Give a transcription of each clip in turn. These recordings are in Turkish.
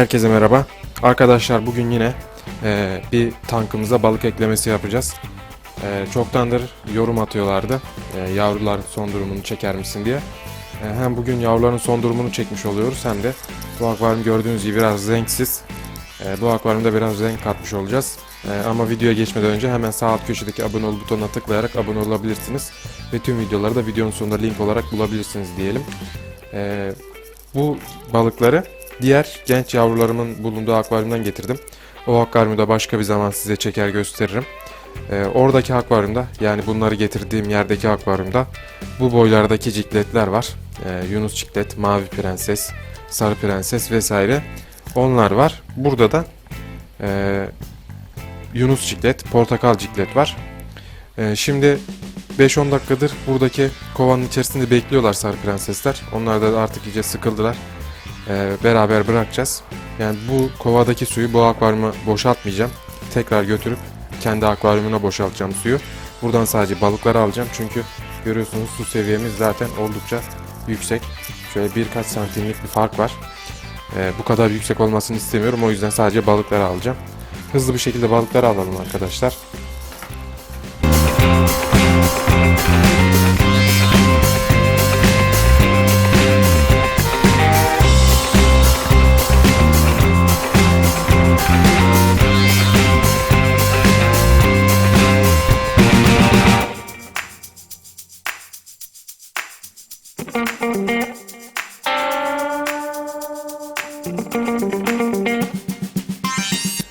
Herkese merhaba. Arkadaşlar bugün yine e, bir tankımıza balık eklemesi yapacağız. E, çoktandır yorum atıyorlardı. E, yavruların son durumunu çeker misin diye. E, hem bugün yavruların son durumunu çekmiş oluyoruz hem de bu akvaryum gördüğünüz gibi biraz renksiz. E, bu akvaryumda biraz renk katmış olacağız. E, ama videoya geçmeden önce hemen sağ alt köşedeki abone ol butonuna tıklayarak abone olabilirsiniz. Ve tüm videoları da videonun sonunda link olarak bulabilirsiniz diyelim. E, bu balıkları diğer genç yavrularımın bulunduğu akvaryumdan getirdim. O akvaryumu da başka bir zaman size çeker gösteririm. Ee, oradaki akvaryumda yani bunları getirdiğim yerdeki akvaryumda bu boylardaki cikletler var. Ee, Yunus ciklet, mavi prenses, sarı prenses vesaire. Onlar var. Burada da e, Yunus ciklet, portakal ciklet var. Ee, şimdi 5-10 dakikadır buradaki kovanın içerisinde bekliyorlar sarı prensesler. Onlar da artık iyice sıkıldılar. Ee, beraber bırakacağız. Yani bu kovadaki suyu bu akvaryuma boşaltmayacağım. Tekrar götürüp kendi akvaryumuna boşaltacağım suyu. Buradan sadece balıkları alacağım çünkü görüyorsunuz su seviyemiz zaten oldukça yüksek. Şöyle birkaç santimlik bir fark var. Ee, bu kadar yüksek olmasını istemiyorum o yüzden sadece balıkları alacağım. Hızlı bir şekilde balıkları alalım arkadaşlar.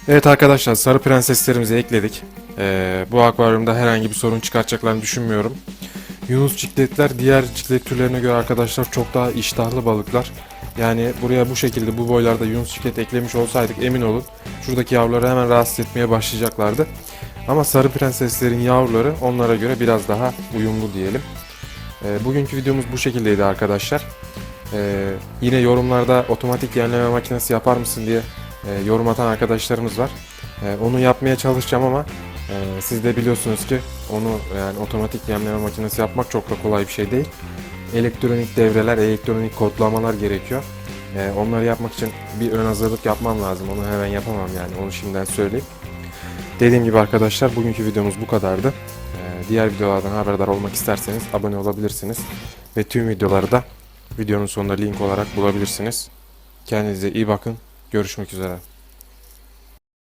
Evet arkadaşlar sarı prenseslerimizi ekledik. Ee, bu akvaryumda herhangi bir sorun çıkartacaklarını düşünmüyorum. Yunus cikletler diğer ciklet türlerine göre arkadaşlar çok daha iştahlı balıklar. Yani buraya bu şekilde bu boylarda Yunus ciklet eklemiş olsaydık emin olun şuradaki yavruları hemen rahatsız etmeye başlayacaklardı. Ama sarı prenseslerin yavruları onlara göre biraz daha uyumlu diyelim. Ee, bugünkü videomuz bu şekildeydi arkadaşlar. Ee, yine yorumlarda otomatik yemleme makinesi yapar mısın diye e, yorum atan arkadaşlarımız var. E, onu yapmaya çalışacağım ama e, siz de biliyorsunuz ki onu yani otomatik yemleme makinesi yapmak çok da kolay bir şey değil. Elektronik devreler, elektronik kodlamalar gerekiyor. E, onları yapmak için bir ön hazırlık yapmam lazım. Onu hemen yapamam yani onu şimdiden söyleyeyim. Dediğim gibi arkadaşlar bugünkü videomuz bu kadardı. E, diğer videolardan haberdar olmak isterseniz abone olabilirsiniz. Ve tüm videoları da videonun sonunda link olarak bulabilirsiniz. Kendinize iyi bakın. Görüşmek üzere.